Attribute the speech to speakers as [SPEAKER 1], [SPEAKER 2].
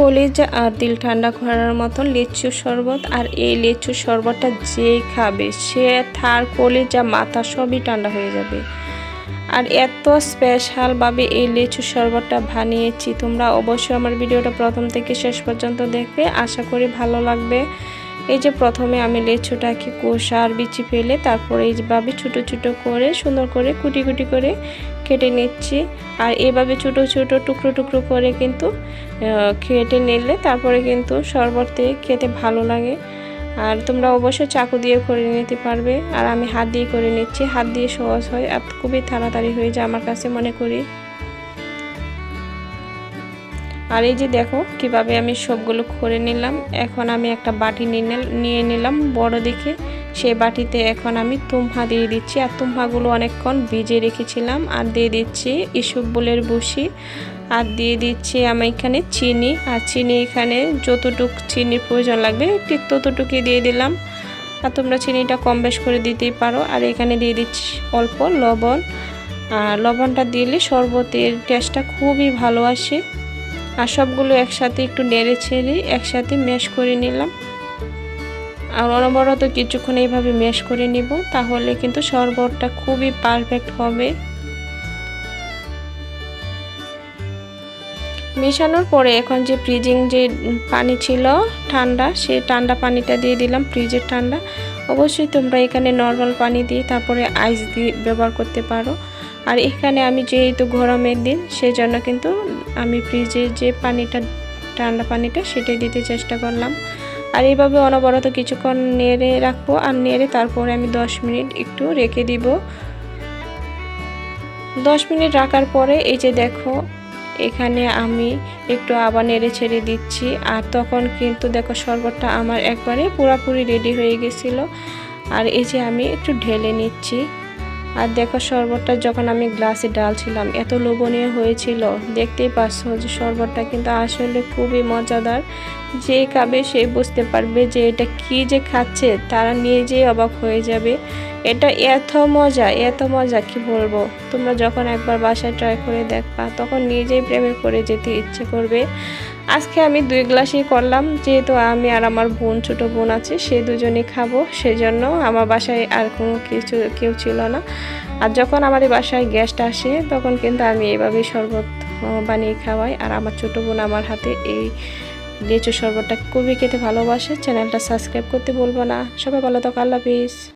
[SPEAKER 1] কলিজা আর দিল ঠান্ডা করার মতো লিচু শরবত, আর এই লিচু শরবতটা যে খাবে, সে তার যা মাথা সবই ঠান্ডা হয়ে যাবে। আর এত স্পেশালভাবে এই লিচু শরবতটা বানিয়েছি, তোমরা অবশ্যই আমার ভিডিওটা প্রথম থেকে শেষ পর্যন্ত দেখবে, আশা করি ভালো লাগবে। এই যে প্রথমে আমি লেচুটাকে কোষা আর বিচি ফেলে তারপরে এইভাবে ছোটো ছোটো করে, সুন্দর করে কুটি কুটি করে কেটে নিচ্ছি। আর এভাবে ছোটো ছোটো টুকরো টুকরো করে কিন্তু কেটে নিলে তারপরে কিন্তু শরবতে খেতে ভালো লাগে। আর তোমরা অবশ্যই চাকু দিয়ে করে নিতে পারবে। আর আমি হাত দিয়ে করে নিচ্ছি। হাত দিয়ে সহজ হয়। আর খুবই তাড়াতাড়ি হয়ে যায় আমার কাছে মনে করি। আর এই যে দেখো, কীভাবে আমি সবগুলো করে নিলাম। এখন আমি একটা বাটি নিয়ে নিলাম বড় দেখে। সেই বাটিতে এখন আমি তুমহা দিয়ে দিচ্ছি। আর তুমহাগুলো অনেকক্ষণ ভিজে রেখেছিলাম। আর দিয়ে দিচ্ছি ইসুবুলের বসি। আর দিয়ে দিচ্ছি আমি এখানে চিনি। আর চিনি এখানে যতটুক চিনির প্রয়োজন লাগবে, ঠিক ততটুকুই দিয়ে দিলাম। আর তোমরা চিনিটা কম বেশ করে দিতেই পারো। আর এখানে দিয়ে দিচ্ছি অল্প লবণ। আর লবণটা দিলে শরবতের টেস্টটা খুবই ভালো আসে। আর সবগুলো একসাথে একটু নেড়ে ছেড়ে একসাথে ম্যাশ করে নিলাম। আর অনবরত কিছুক্ষণ এইভাবে ম্যাশ করে নিব, তাহলে কিন্তু শরবতটা খুবই পারফেক্ট হবে। মেশানোর পরে এখন যে ফ্রিজিং যে পানি ছিল ঠান্ডা সেই ঠান্ডা পানিটা দিয়ে দিলাম ফ্রিজের ঠান্ডা। অবশ্যই তোমরা এখানে নর্মাল পানি দিয়ে তারপরে আইস দিয়ে ব্যবহার করতে পারো। আর এখানে আমি যেহেতু গরমের দিন সেই জন্য কিন্তু আমি ফ্রিজে যে পানিটা, ঠান্ডা পানিটা সেটাই দিতে চেষ্টা করলাম। আর এইভাবে অনবরত কিছুক্ষণ নেড়ে রাখব আর নেড়ে তারপরে আমি দশ মিনিট একটু রেখে দিব। দশ মিনিট রাখার পরে এই যে দেখো, এখানে আমি একটু আবার নেড়ে ছেড়ে দিচ্ছি। আর তখন কিন্তু দেখো শরবতটা আমার একবারে পুরাপুরি রেডি হয়ে গেছিল। আর এই যে আমি একটু ঢেলে নিচ্ছি। আর দেখো শরবতটা যখন আমি গ্লাসে ডালছিলাম, এত লোভনীয় হয়েছিল। দেখতেই পাচ্ছ যে শরবতটা কিন্তু আসলে খুবই মজাদার। যে খাবে সে বুঝতে পারবে যে এটা কি যে খাচ্ছে, তারা নিজেই অবাক হয়ে যাবে। এটা এত মজা এত মজা, কি বলব? তোমরা যখন একবার বাসায় ট্রাই করে দেখবা, তখন নিজেই প্রেমে করে যেতে ইচ্ছে করবে। আজকে আমি দুই গ্লাসই করলাম, যেহেতু আমি আর আমার বোন, ছোট বোন আছে, সে দুজনেই খাব, সেজন্য আমার বাসায় আর কোনো কিছু, কেউ ছিল না। আর যখন আমাদের বাসায় গেস্ট আসে, তখন কিন্তু আমি এভাবেই শরবত বানিয়ে খাওয়াই। আর আমার ছোট বোন আমার হাতে এই লিচু শরবতটা খুবই খেতে ভালোবাসে। চ্যানেলটা সাবস্ক্রাইব করতে বলব না। সবাই ভালো থাকো, আল্লাহ হাফিজ।